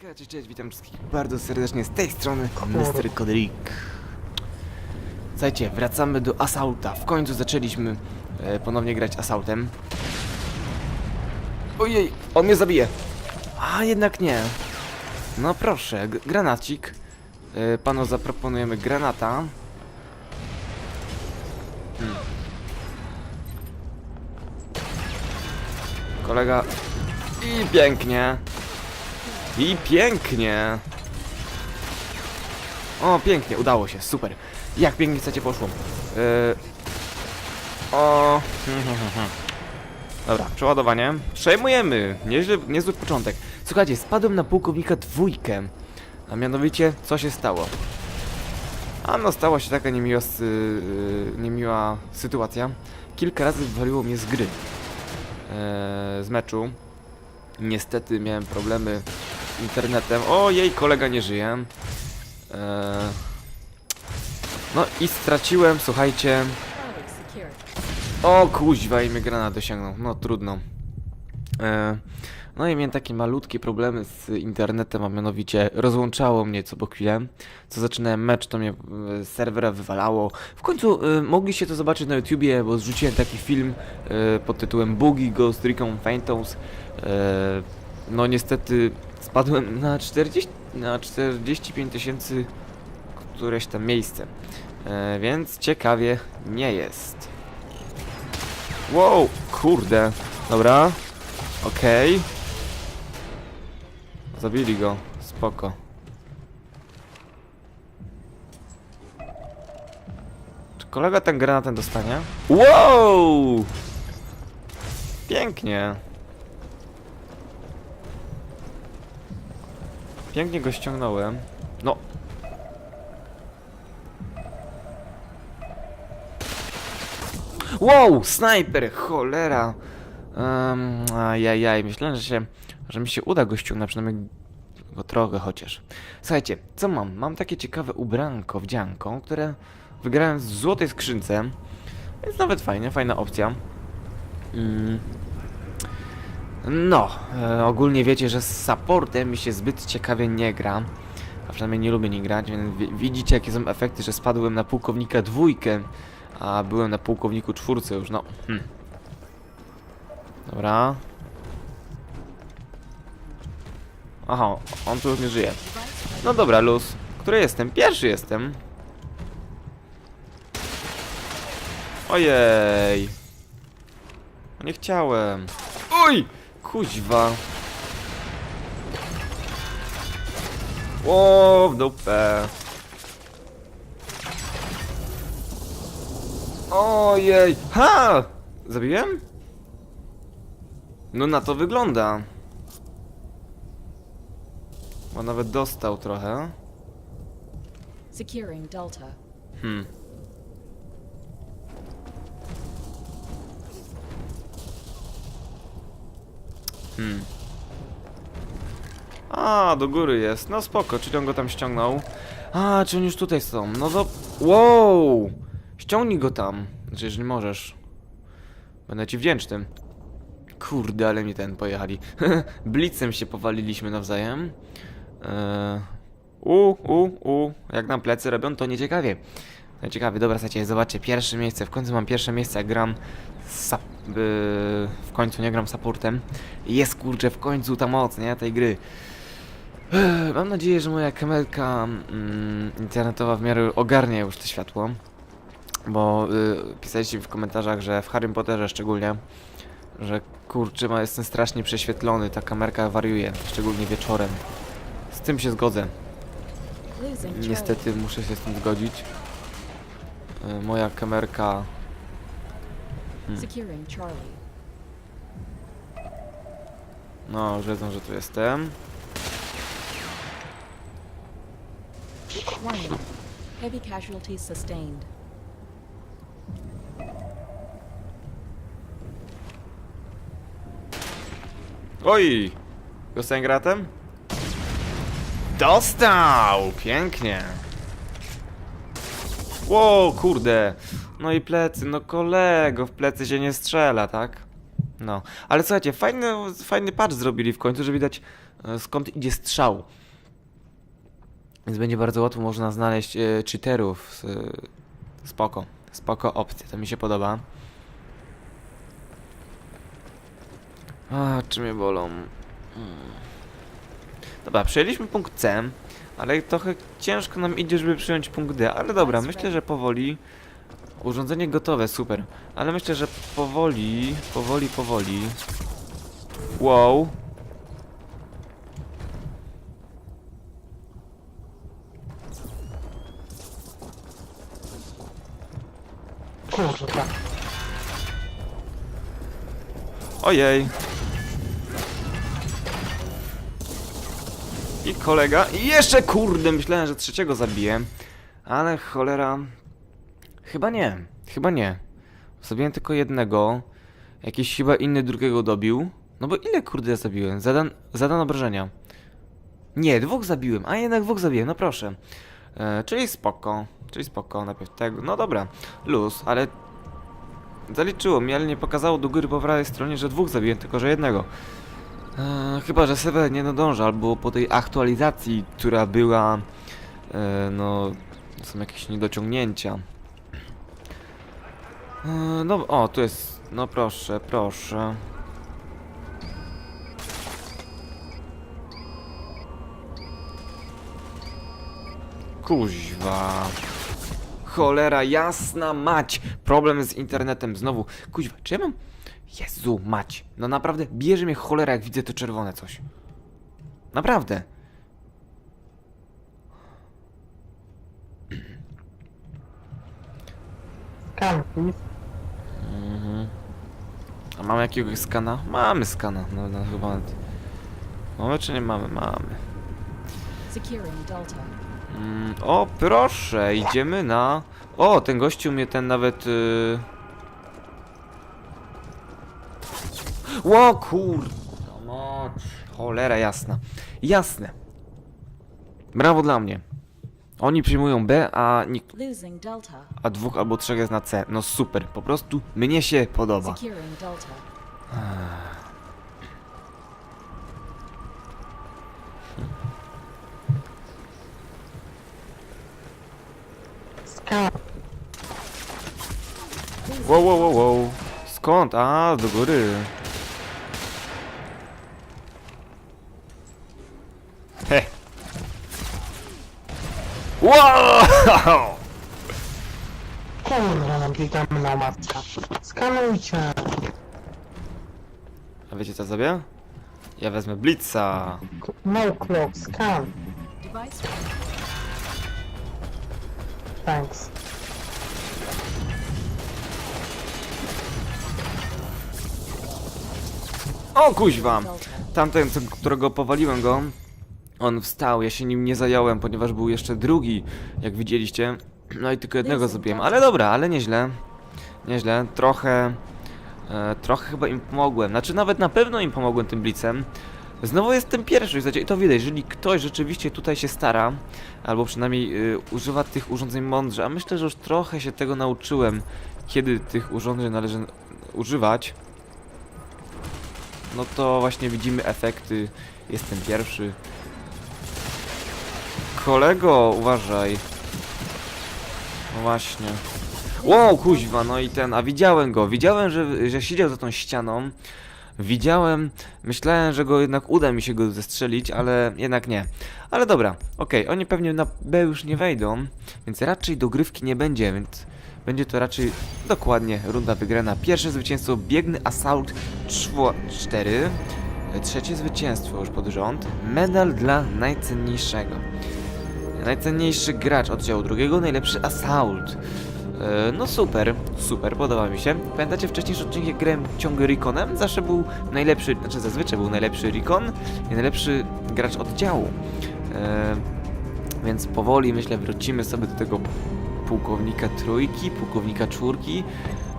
Hejka, cześć, cześć, witam wszystkich bardzo serdecznie z tej strony Mr. Kodelik. Słuchajcie, wracamy do Assaulta. W końcu zaczęliśmy e, ponownie grać Assaultem. Ojej, on mnie zabije. A jednak nie. No proszę, granacik. E, panu zaproponujemy granata. Hmm. Kolega. I pięknie. I pięknie. O, pięknie, udało się, super. Jak pięknie chcecie poszło. Yy... O. Dobra, przeładowanie. Przejmujemy. Nieźle, niezły początek. Słuchajcie, spadłem na pułkownika dwójkę. A mianowicie, co się stało? A no, stała się taka niemiła, sy, yy, niemiła sytuacja. Kilka razy wywaliło mnie z gry. Yy, z meczu. Niestety miałem problemy internetem. O, jej kolega nie żyje. Eee... No i straciłem, słuchajcie. O kuźwa i mnie granat. No trudno. Eee... No i miałem takie malutkie problemy z internetem, a mianowicie rozłączało mnie co po chwilę. Co zaczynałem mecz, to mnie e, serwera wywalało. W końcu e, mogliście to zobaczyć na YouTubie, bo zrzuciłem taki film e, pod tytułem Boogie Ghost Recon Phantoms. E, no niestety spadłem na 40, na 45 tysięcy któreś tam miejsce. E, więc ciekawie nie jest. Wow, kurde. Dobra. Okej. Zabili go. Spoko. Czy kolega ten granatem dostanie? Wow! Pięknie. Pięknie go ściągnąłem. No. Wow! Snajper! Cholera! Um, ajajaj, myślałem, że się, że mi się uda go ściągnąć, przynajmniej go trochę chociaż. Słuchajcie, co mam? Mam takie ciekawe ubranko, wdzianko, które wygrałem w złotej skrzynce, więc nawet fajnie, fajna opcja. Mm. No, e, ogólnie wiecie, że z supportem mi się zbyt ciekawie nie gra, a przynajmniej nie lubię nie grać, więc wi- widzicie jakie są efekty, że spadłem na pułkownika dwójkę, a byłem na pułkowniku czwórce już, no. Hmm. Dobra. Aha, on tu już nie żyje. No dobra, luz. Który jestem? Pierwszy jestem. Ojej. Nie chciałem. Oj! Kuźwa. O, w dupę. Ojej. Ha! Zabiłem? No na to wygląda. Bo nawet dostał trochę. Securing Delta. Hmm. Hmm. A, do góry jest. No spoko, czyli on go tam ściągnął. A, czy oni już tutaj są? No do... Wow! Ściągnij go tam. Znaczy, jeżeli możesz. Będę ci wdzięczny. Kurde, ale mi ten pojechali. Blitzem się powaliliśmy nawzajem. Eee... U, u, u. Jak nam plecy robią, to nieciekawie. No ciekawie, dobra, słuchajcie, zobaczcie, pierwsze miejsce. W końcu mam pierwsze miejsce, jak gram z yy, w końcu nie gram supportem. Jest kurczę, w końcu ta moc, nie, tej gry. Mam nadzieję, że moja kamerka mm, internetowa w miarę ogarnia już to światło. Bo y, pisaliście w komentarzach, że w Harry Potterze szczególnie, że kurczę, ma- jestem strasznie prześwietlony, ta kamerka wariuje, szczególnie wieczorem. Z tym się zgodzę. Niestety muszę się z tym zgodzić. Y, Moja kamerka. Hmm. No, już wiedzą, że tu jestem. Heavy casualties sustained. Oj! Dostałem gratem? Dostał! Pięknie! Wow, kurde! No i plecy, no kolego, w plecy się nie strzela, tak? No, ale słuchajcie, fajny, fajny patch zrobili w końcu, że widać e, skąd idzie strzał. Więc będzie bardzo łatwo można znaleźć e, cheaterów. e, spoko. Spoko opcja, to mi się podoba. A, czy mnie bolą? Hmm. Dobra, przejęliśmy punkt C, ale trochę ciężko nam idzie, żeby przyjąć punkt D, ale dobra, myślę, że powoli. Urządzenie gotowe, super. Ale myślę, że powoli, powoli, powoli. Wow. Kurwa. Ojej. I kolega. I jeszcze kurde, myślałem, że trzeciego zabiję. Ale cholera. Chyba nie. Chyba nie. Zabiłem tylko jednego. Jakiś chyba inny drugiego dobił. No bo ile kurde ja zabiłem? Zadan, zadan obrażenia. Nie, dwóch zabiłem. A jednak dwóch zabiłem, no proszę. E, czyli spoko. Czyli spoko, najpierw tego. No dobra, luz, ale Zaliczyło mi, ale nie pokazało do góry po prawej stronie, że dwóch zabiłem, tylko że jednego. Eee, chyba, że serwer nie nadąża, albo po tej aktualizacji, która była... E, no... Są jakieś niedociągnięcia. Eee, no, o, tu jest... No proszę, proszę. Kuźwa. Cholera jasna mać! Problem z internetem znowu. Kuźwa, czy ja mam... Jezu, mać. No naprawdę, bierze mnie cholera, jak widzę to czerwone coś. Naprawdę. Please. A mamy jakiegoś skana? Mamy skana. No, no chyba... nawet- Mamy czy nie mamy? Mamy. Securing Delta. Mm, o, proszę, idziemy na... O, ten gościu mnie ten nawet... Yy... Ło, kur... No, cholera jasna. Jasne. Brawo dla mnie. Oni przyjmują B, a, nikt, a dwóch albo trzech jest na C. No super, po prostu mnie się podoba. Wow, wow, wow, wow. Skąd? A, do góry. Wow! Kurwa, nam biegamy na matka. Skanujcie. A wiecie co zrobię? Ja wezmę Blitza. No clock, scan. Thanks. O kuźwa! Tamten, co- którego powaliłem go, on wstał, ja się nim nie zająłem, ponieważ był jeszcze drugi, jak widzieliście. No i tylko jednego zabiłem, ale dobra, ale nieźle. Nieźle, trochę... E, trochę chyba im pomogłem, znaczy nawet na pewno im pomogłem tym blicem. Znowu jestem pierwszy i to widać, jeżeli ktoś rzeczywiście tutaj się stara, albo przynajmniej y, używa tych urządzeń mądrze, a myślę, że już trochę się tego nauczyłem, kiedy tych urządzeń należy używać, no to właśnie widzimy efekty. Jestem pierwszy. Kolego, uważaj. No właśnie. Wow, kuźwa, no i ten, a widziałem go, widziałem, że, że siedział za tą ścianą. Widziałem, myślałem, że go jednak uda mi się go zestrzelić, ale jednak nie. Ale dobra, okej, oni pewnie na B już nie wejdą, więc raczej dogrywki nie będzie, więc będzie to raczej dokładnie runda wygrana. Pierwsze zwycięstwo, biegny Assault 4. Trzecie zwycięstwo już pod rząd. Medal dla najcenniejszego. Najcenniejszy gracz oddziału drugiego, najlepszy Assault. E, No super, super, podoba mi się. Pamiętacie wcześniejszy odcinek, jak grałem ciągle Reconem? Zawsze był najlepszy, znaczy zazwyczaj był najlepszy Recon i najlepszy gracz oddziału. E, więc powoli, myślę, wrócimy sobie do tego pułkownika trójki, pułkownika czwórki,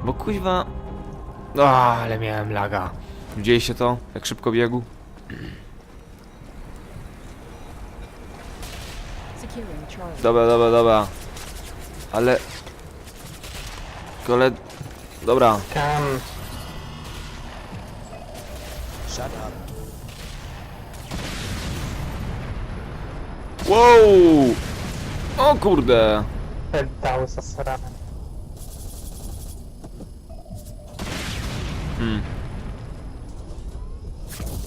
bo kuźwa... O, ale miałem laga. Widzieliście to? Jak szybko biegł? Securing Charlie. Dobra, dobra, dobra. Ale... Kole... Dobra. Scan. Wow! O kurde! Zasrane. Hmm.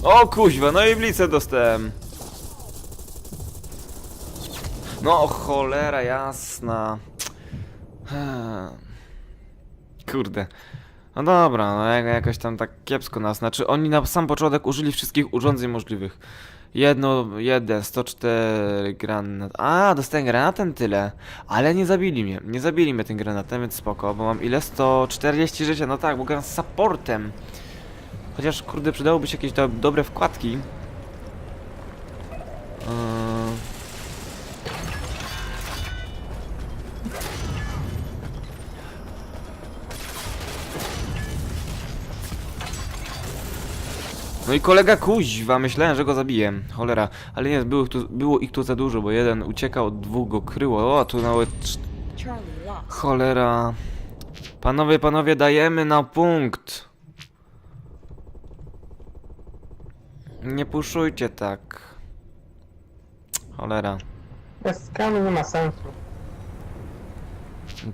O kuźwa, no i blicę dostałem. No cholera jasna. Kurde. No dobra, no jak- jakoś tam tak kiepsko nas. Znaczy oni na sam początek użyli wszystkich urządzeń możliwych. Jedno, jeden, 104 granat. A, dostałem granatem tyle. Ale nie zabili mnie. Nie zabili mnie tym granatem, więc spoko, bo mam ile? 140 życia. No tak, bo gram z supportem. Chociaż kurde przydałoby się jakieś do, dobre wkładki. No i kolega kuźwa, myślałem, że go zabiję. Cholera, ale nie, było, tu, było ich tu za dużo, bo jeden uciekał, dwóch go kryło. O, tu nawet. Cholera. Panowie, panowie, dajemy na punkt. Nie puszujcie tak. Cholera. Bez skanu nie ma sensu.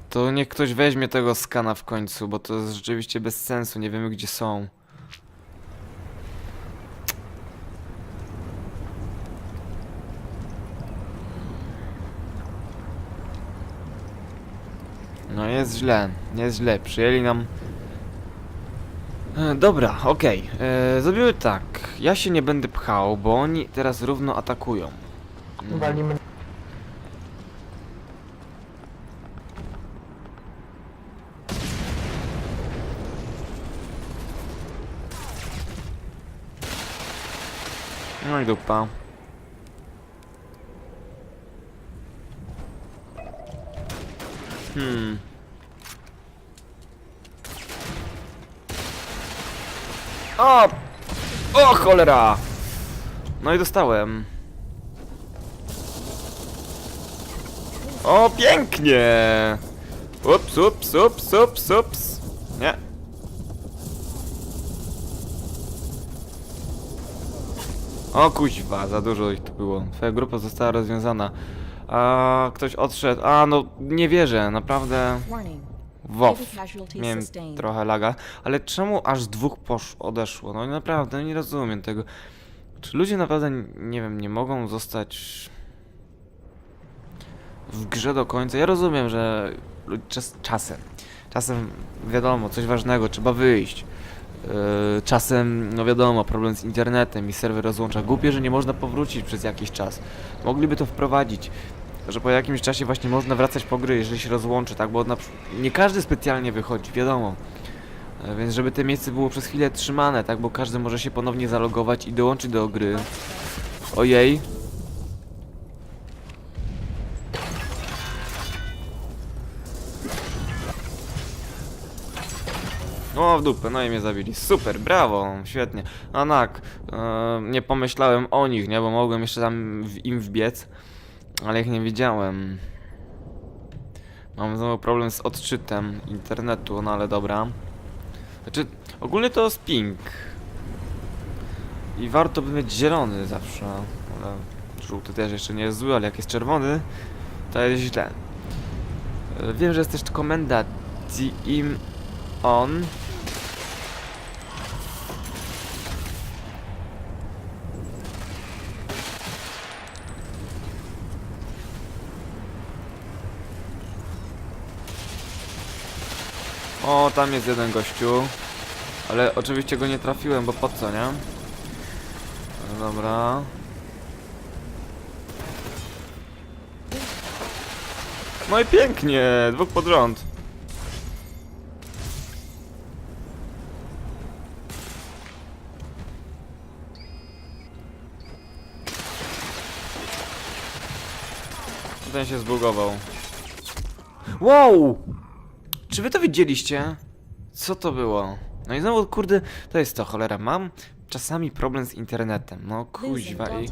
To niech ktoś weźmie tego skana w końcu, bo to jest rzeczywiście bez sensu, nie wiemy gdzie są. No jest źle, jest źle, przyjęli nam... E, Dobra, okej, e, zrobimy tak, ja się nie będę pchał, bo oni teraz równo atakują. Mm. Walimy. No i dupa. Hmm. O! O cholera! No i dostałem. O, pięknie! Ups, ups, ups, ups, ups. Nie. O kuźwa, za dużo ich tu było. Twoja grupa została rozwiązana. A ktoś odszedł. A no nie wierzę, naprawdę. Warning. Wow. Miałem trochę laga, ale czemu aż dwóch posz odeszło? No naprawdę, nie rozumiem tego. Czy ludzie naprawdę, nie wiem, nie mogą zostać w grze do końca? Ja rozumiem, że czas, czasem, czasem wiadomo, coś ważnego, trzeba wyjść. Yy, czasem, no wiadomo, problem z internetem i serwer rozłącza. Głupie, że nie można powrócić przez jakiś czas. Mogliby to wprowadzić, że po jakimś czasie właśnie można wracać po gry, jeżeli się rozłączy, tak? Bo nie każdy specjalnie wychodzi, wiadomo. E, Więc żeby te miejsce było przez chwilę trzymane, tak? Bo każdy może się ponownie zalogować i dołączyć do gry. Ojej. O, w dupę, no i mnie zabili. Super, brawo, świetnie. No tak, e, nie pomyślałem o nich, nie? Bo mogłem jeszcze tam im wbiec, ale ich nie widziałem. Mam znowu problem z odczytem internetu, no ale dobra. Znaczy, ogólnie to jest ping. I warto by mieć zielony zawsze. Ale żółty też jeszcze nie jest zły, ale jak jest czerwony, to jest źle. Wiem, że jest też komenda im on. O, tam jest jeden gościu. Ale oczywiście go nie trafiłem, bo po co, nie? No Dobra. No i pięknie, dwóch pod rząd. Ten się zbugował. Wow! Czy wy to widzieliście? Co to było? No i znowu, kurde, to jest to, cholera, mam czasami problem z internetem. No kuźwa i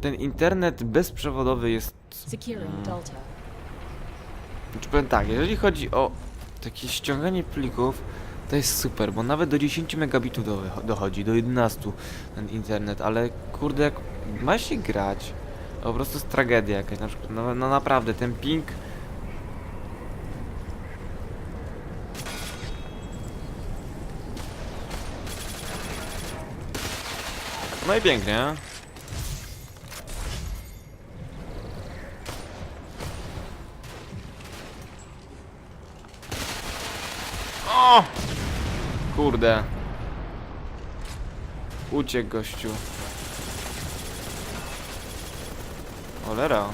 ten internet bezprzewodowy jest... Delta. Czy powiem tak, jeżeli chodzi o takie ściąganie plików, to jest super, bo nawet do 10 megabitów do, dochodzi, do 11 ten internet, ale kurde, jak ma się grać, To po prostu jest tragedia jakaś, na przykład, no, no naprawdę, ten ping... No i pięknie. O! Kurde. Uciekł gościu. Cholera.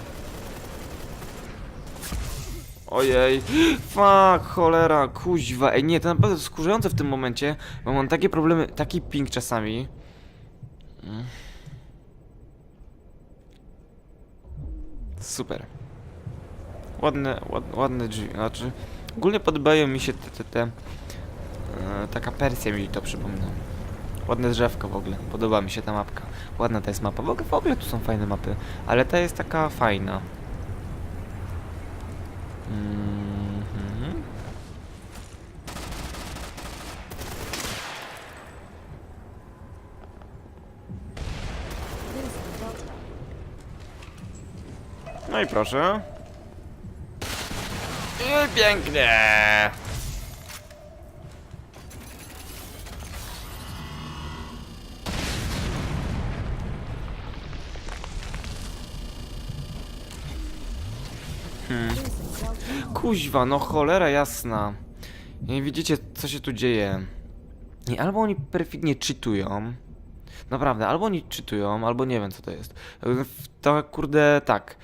Ojej. Fuck, cholera, kuźwa. Ej, nie, to naprawdę skurzające w tym momencie, bo mam takie problemy, taki ping czasami. Mm. Super. Ładne, ład, ładne drzwi, znaczy... Ogólnie podobają mi się te, te, te e, taka Persja mi to przypomina. Ładne drzewko w ogóle, podoba mi się ta mapka. Ładna ta jest mapa, w ogóle, w ogóle tu są fajne mapy, ale ta jest taka fajna. Mhm. Losing Delta. No i proszę. I pięknie! Losing Delta. Kuźwa, no cholera jasna. Nie widzicie, co się tu dzieje. I albo oni perfidnie czytują. Naprawdę, albo oni czytują, albo nie wiem co to jest. To kurde tak.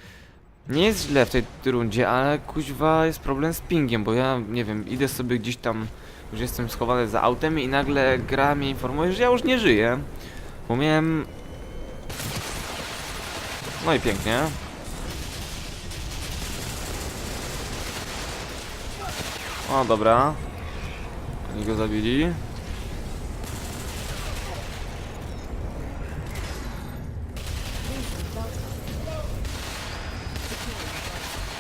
Nie jest źle w tej rundzie, ale kuźwa jest problem z pingiem, bo ja nie wiem, idę sobie gdzieś tam, już jestem schowany za autem i nagle gra mnie informuje, że ja już nie żyję. Bo miałem... No i pięknie. O, dobra. Oni go zabili. Losing Delta.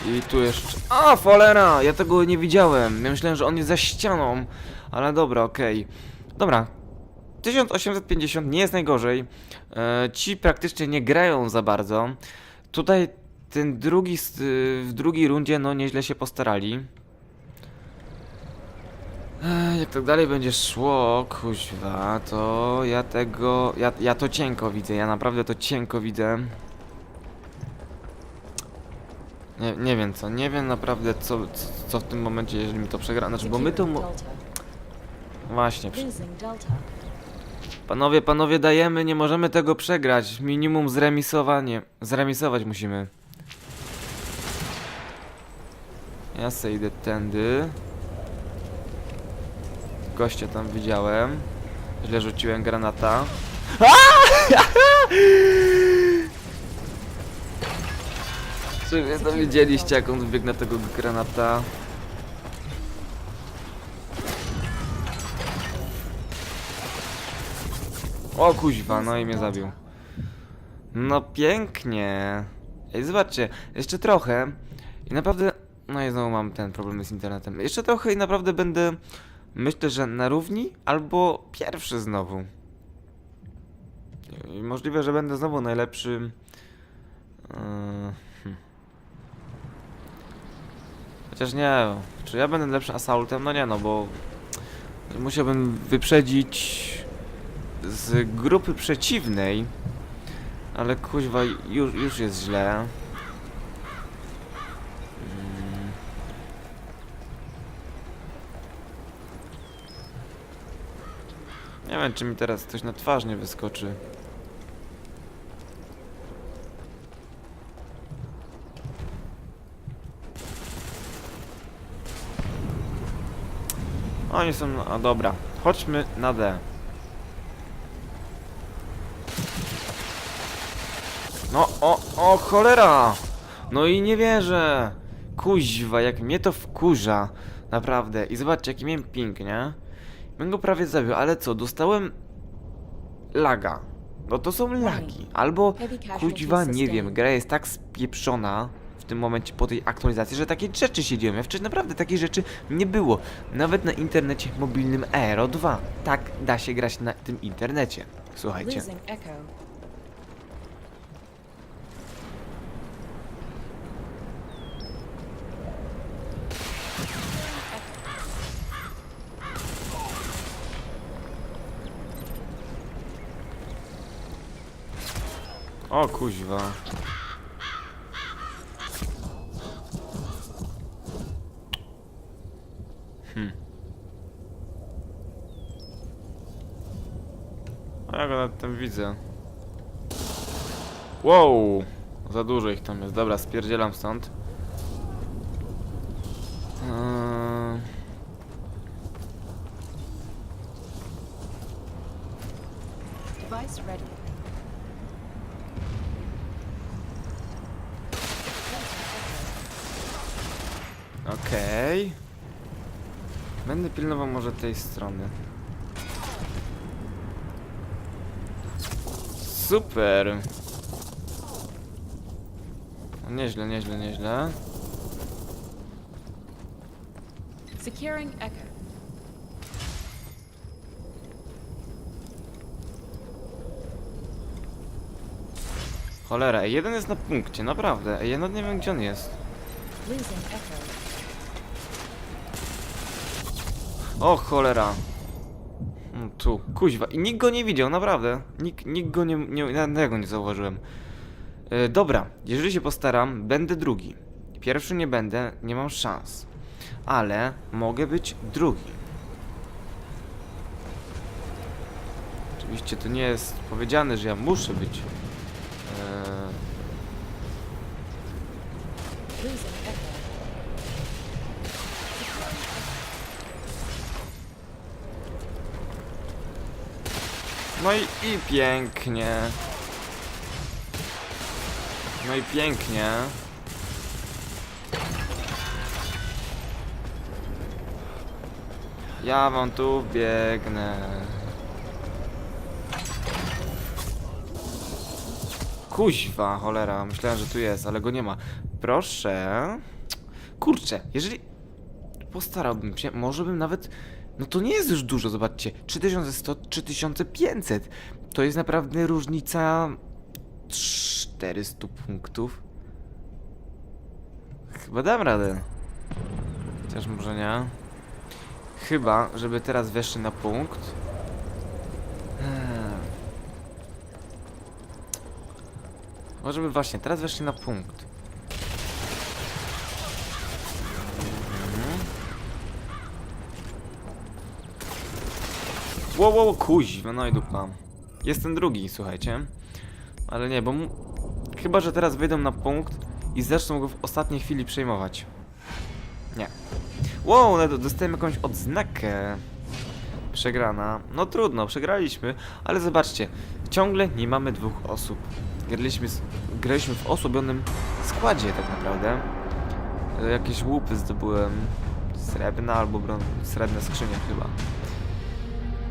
I tu jeszcze... A, folera! Ja tego nie widziałem. Ja myślałem, że on jest za ścianą. Ale dobra, okej. Dobra. 1850 nie jest najgorzej. E, ci praktycznie nie grają za bardzo. Tutaj ten drugi, y, w drugiej rundzie, no nieźle się postarali. E, jak tak dalej będzie szło, kuźwa, to ja tego... Ja, ja to cienko widzę, ja naprawdę to cienko widzę. Nie, nie wiem co, nie wiem naprawdę co, co, co w tym momencie, jeżeli mi to przegra. Znaczy, bo my Delta. Właśnie. przy-. Panowie, panowie, dajemy, nie możemy tego przegrać. Minimum zremisowanie. Zremisować musimy. Ja se idę tędy. Gościa tam widziałem. Źle rzuciłem granata. Czy to widzieliście, jak on wbiegł na tego granata? O kuźwa, no i mnie zabił. No pięknie. Ej, zobaczcie, jeszcze trochę i naprawdę... No i znowu mam ten problem z internetem. Jeszcze trochę i naprawdę będę... Myślę, że na równi albo pierwszy znowu. I możliwe, że będę znowu najlepszy... Yy, hmm. Chociaż nie, czy ja będę lepszy assaultem? No nie no, bo musiałbym wyprzedzić z grupy przeciwnej, ale kuźwa już, już jest źle. Mm. Nie wiem, czy mi teraz coś na twarz nie wyskoczy. Oni są... A dobra, chodźmy na D. No, o, o, cholera! No i nie wierzę! Kuźwa, jak mnie to wkurza. Naprawdę. I zobaczcie, jaki miałem ping, nie? Bym go prawie zabił, ale co, dostałem... Laga. No to są lagi. Albo, kuźwa, nie wiem, gra jest tak spieprzona w tym momencie po tej aktualizacji, że takie rzeczy się dzieją. Ja wcześniej naprawdę takich rzeczy nie było. Nawet na internecie mobilnym Aero 2. Tak da się grać na tym internecie. Słuchajcie. O kuźwa. Tam widzę. Wow! Za dużo ich tam jest. Dobra, spierdzielam stąd. Eee... Device ready. Okej. Będę pilnował może tej strony. Super. Nieźle, nieźle, nieźle. Securing Echo. Cholera, ej, jeden jest na punkcie, naprawdę. Ej, ja nawet nie wiem gdzie on jest. Losing Echo. O cholera. Tu, kuźwa. I nikt go nie widział, naprawdę. Nikt, nikt go nie, nie, ja tego nie zauważyłem. E, dobra, jeżeli się postaram, będę drugi. Pierwszy nie będę, nie mam szans. Ale mogę być drugi. Oczywiście to nie jest powiedziane, że ja muszę być. E, Losing Echo. No i, i pięknie. No i pięknie. Ja wam tu biegnę. Kuźwa, cholera, myślałem, że tu jest, ale go nie ma. Proszę. Kurczę, jeżeli postarałbym się, może bym nawet... No to nie jest już dużo, zobaczcie. 3100, 3500. To jest naprawdę różnica 400 punktów. Chyba dam radę. Chociaż może nie. Chyba, żeby teraz weszli na punkt. Eee. Może by właśnie, teraz weszli na punkt. Mhm. Wow, wow, kuźwa, no i dupa. Jestem drugi, słuchajcie. Ale nie, bo mu... Chyba, że teraz wyjdą na punkt i zaczną go w ostatniej chwili przejmować. Nie. Wow, no, dostałem jakąś odznakę. Przegrana. No trudno, przegraliśmy, ale zobaczcie, ciągle nie mamy dwóch osób. Graliśmy, graliśmy w osobionym składzie tak naprawdę. E, Jakieś łupy zdobyłem. Srebrna albo bron... srebrne skrzynie chyba.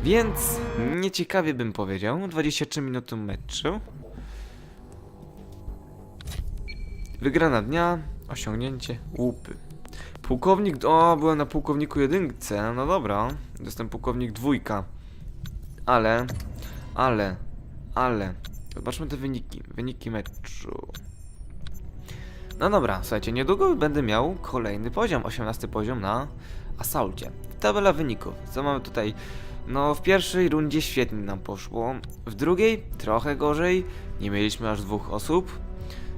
Więc nieciekawie bym powiedział. 23 minuty meczu. Wygrana dnia, osiągnięcie łupy. Pułkownik, o, byłem na pułkowniku jedynce, no dobra, jestem pułkownik dwójka. Ale, ale, ale, zobaczmy te wyniki, wyniki meczu. No dobra, słuchajcie, niedługo będę miał kolejny poziom, 18 poziom na Assaulcie. Tabela wyników, co mamy tutaj? No, w pierwszej rundzie świetnie nam poszło, w drugiej trochę gorzej, nie mieliśmy aż dwóch osób.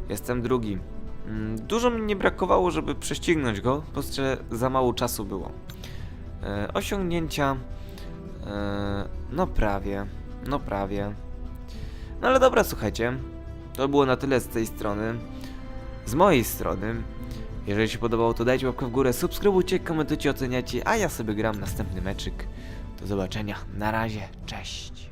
Jestem drugi. Mm, Dużo mi nie brakowało, żeby prześcignąć go, bo jeszcze za mało czasu było. E, osiągnięcia. E, no prawie. No prawie. No ale dobra, słuchajcie. To było na tyle z tej strony. Z mojej strony. Jeżeli się podobało, to dajcie łapkę w górę, subskrybujcie, komentujcie, oceniacie, a ja sobie gram następny meczyk. Zobaczenia. Na razie. Cześć.